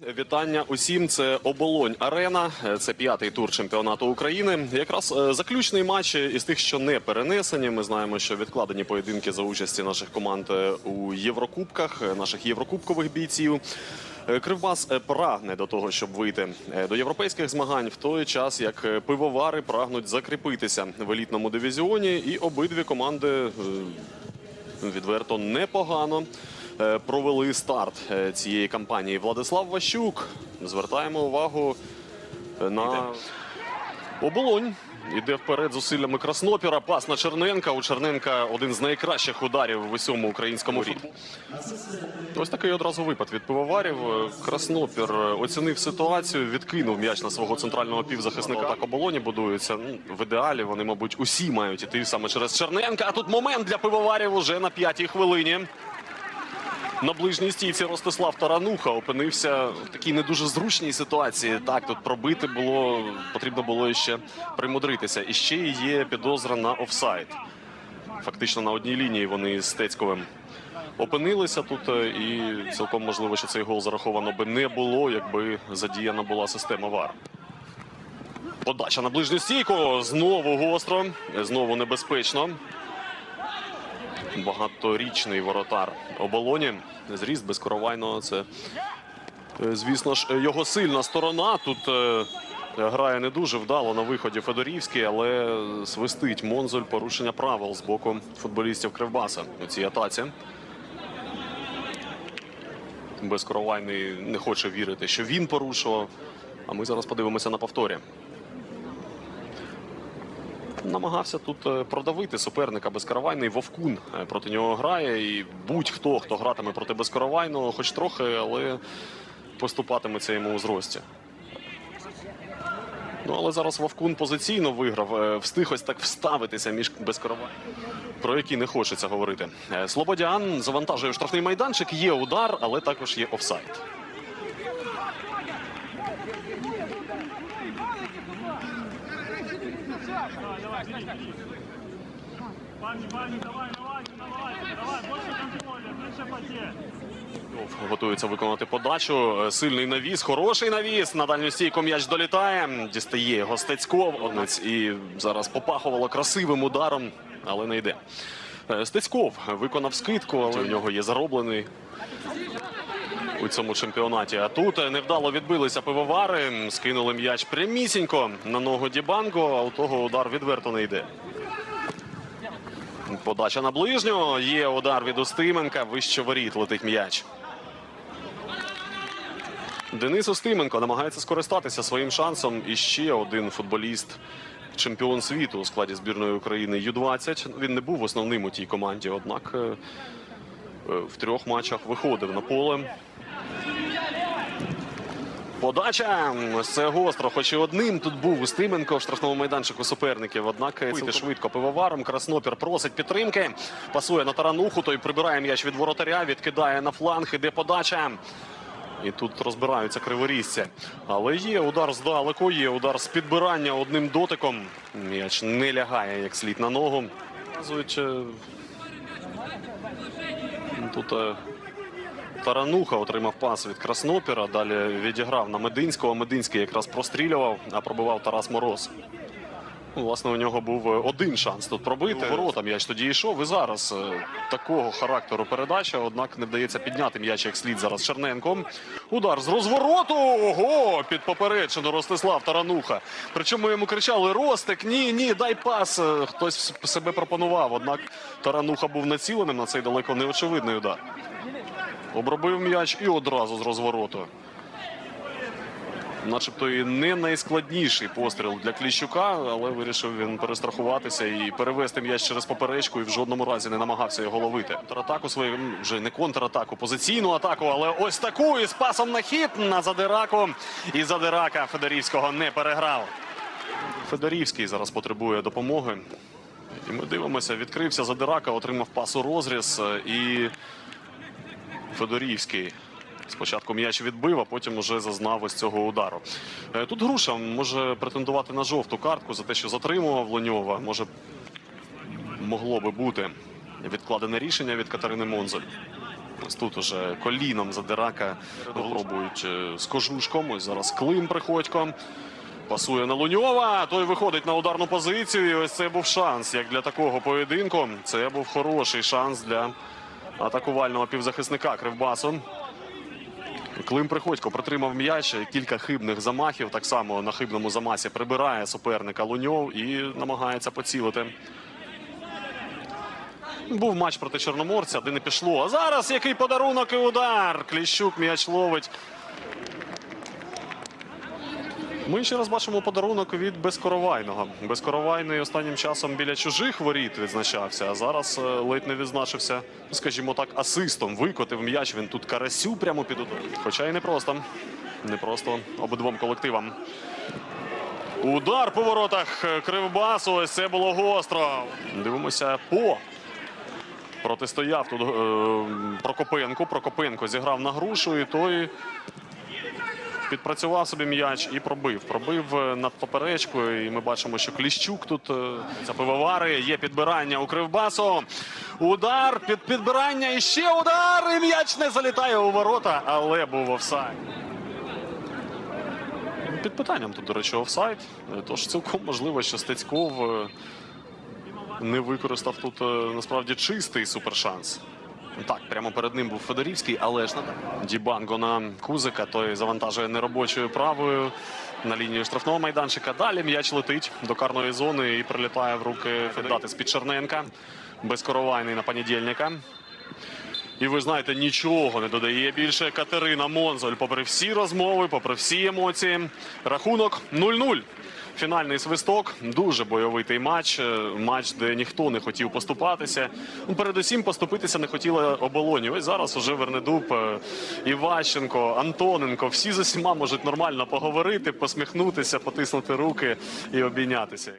Вітання усім. Це оболонь арена. Це п'ятий тур чемпіонату України. Якраз е, заключний матч із тих, що не перенесені. Ми знаємо, що відкладені поєдинки за участі наших команд е, у Єврокубках, е, наших єврокубкових бійців. Кривбас прагне до того, щоб вийти до європейських змагань в той час, як пивовари прагнуть закріпитися в елітному дивізіоні, і обидві команди відверто непогано провели старт е, цієї кампанії. Владислав Ващук. Звертаємо увагу е, на оболонь. Іде вперед зусиллями Краснопіра. Пас на Черненка. У Черненка один з найкращих ударів в усьому українському футболі. Ось такий одразу випад від пивоварів. Е, Краснопір е, оцінив ситуацію, відкинув м'яч на свого центрального півзахисника. Так оболоні будуються. Ну, в ідеалі вони, мабуть, усі мають іти саме через Черненка. А тут момент для пивоварів уже на п'ятій хвилині. На ближній стійці Ростислав Тарануха опинився в такій не дуже зручній ситуації. Так, тут пробити було потрібно було ще примудритися. І ще є підозра на офсайд. Фактично на одній лінії вони з Стецьковим опинилися тут, е, і цілком можливо, що цей гол зараховано би не було, якби задіяна була система ВАР. Подача на ближню стійку. Знову гостро, знову небезпечно. Багаторічний воротар оболоні. Зріст безкоровайного. Це, е, звісно ж, е, його сильна сторона. Тут е, грає не дуже вдало на виході Федорівський, але свистить Монзоль порушення правил з боку футболістів Кривбаса у цій атаці. Безкоровайний не хоче вірити, що він порушував. А ми зараз подивимося на повторі. Намагався тут е, продавити суперника безкоровайний Вовкун е, проти нього грає. І будь-хто, хто гратиме проти безкоровайного, хоч трохи, але поступатиметься йому у зрості. Ну, але зараз Вовкун позиційно виграв, е, встиг ось так вставитися між безкоровайним, про який не хочеться говорити. Слободян завантажує штрафний майданчик, є удар, але також є офсайд. Готується виконати подачу. Е, Сильний навіс, хороший навіс. На дальню стійку м'яч долітає. Дістає його Стецьков. Однець і зараз попахувало красивим ударом, але не йде. Е, Стецьков виконав скидку, але у нього є зароблений у цьому чемпіонаті. А тут е, невдало відбилися пивовари, скинули м'яч прямісінько на ногу Дібанго, а у того удар відверто не йде. Подача на ближню. Є удар від Устименка. Вище воріт летить м'яч. Денис Устименко намагається скористатися своїм шансом. І ще один футболіст, чемпіон світу у складі збірної України Ю-20. Він не був основним у тій команді, однак е, е, в трьох матчах виходив на поле. Подача це гостро, хоч і одним тут був Устименко в штрафному майданчику суперників. Однак вийти швидко пивоваром. Краснопір просить підтримки. Пасує на тарануху. Той прибирає м'яч від воротаря, відкидає на фланг. Іде подача. І тут розбираються криворізці. Але є удар здалеку, є удар з підбирання одним дотиком. М'яч не лягає як слід на ногу. Е, Тут е, Тарануха отримав пас від Краснопіра. Далі відіграв на Мединського. Мединський якраз прострілював, а пробивав Тарас Мороз. Ну, Власне, у нього був е, один шанс тут пробити. Ворота м'яч тоді йшов. І зараз е, такого характеру передача, однак не вдається підняти м'яч як слід зараз Черненком. Удар з розвороту. Ого! Під поперечину Ростислав Тарануха. Причому йому кричали: Ростик, ні, ні, дай пас. Е, Хтось себе пропонував. Однак Тарануха був націленим на цей далеко неочевидний удар. Обробив м'яч і одразу з розвороту. Начебто і не найскладніший постріл для Кліщука, але вирішив він перестрахуватися і перевести м'яч через поперечку і в жодному разі не намагався його ловити. Контратаку свою вже не контратаку, позиційну атаку, але ось таку із пасом на хід на Задираку. І Задирака Федорівського не переграв. Федорівський зараз потребує допомоги. І ми дивимося, відкрився Задирака, отримав пас у розріз е, і Федорівський. Спочатку м'яч відбив, а потім уже зазнав ось цього удару. Е, Тут груша може претендувати на жовту картку за те, що затримував Лоньова. Може, могло би бути відкладене рішення від Катерини Монзель. Ось тут уже коліном задирака пробують е, з кожушком. Ось зараз Клим Приходько. Пасує на Луньова, той виходить на ударну позицію. І ось це був шанс. Як для такого поєдинку, це був хороший шанс для атакувального півзахисника Кривбасу. Клим Приходько протримав м'яч, кілька хибних замахів. Так само на хибному замасі прибирає суперника Луньов і намагається поцілити. Був матч проти Чорноморця, де не пішло. А зараз який подарунок і удар. Кліщук м'яч ловить. Ми ще раз бачимо подарунок від Безкоровайного. Безкоровайний останнім часом біля чужих воріт відзначався, а зараз е, ледь не відзначився, скажімо так, асистом. Викотив м'яч. Він тут карасю прямо під удар. Хоча й не просто. Не просто обидвом колективам. Удар по воротах Кривбасу. Ось це було гостро. Дивимося по протистояв тут е, Прокопенко. Прокопенко зіграв на грушу, і той підпрацював собі м'яч і пробив. Пробив е, над поперечкою. І ми бачимо, що Кліщук тут це пивовари. Є підбирання у Кривбасу. Удар під підбирання. І ще удар. І м'яч не залітає у ворота, але був офсайд. Під питанням тут, до речі, офсайд. Е, Тож цілком можливо, що Стецьков е, не використав тут насправді чистий супершанс. Так, прямо перед ним був Федорівський, але ж так. Дібанго на Кузика, той завантажує неробочою правою на лінію штрафного майданчика. Далі м'яч летить до карної зони і прилітає в руки Федати з-під Черненка. Безкоровайний на понедільника. І ви знаєте, нічого не додає більше Катерина Монзоль. Попри всі розмови, попри всі емоції. Рахунок 0-0. Фінальний свисток. Дуже бойовитий матч. Е, Матч, де ніхто не хотів поступатися. Ну, передусім, поступитися не хотіла оболоні. Ось зараз уже Вернедуб, е, Іващенко, Антоненко. Всі з усіма можуть нормально поговорити, посміхнутися, потиснути руки і обійнятися.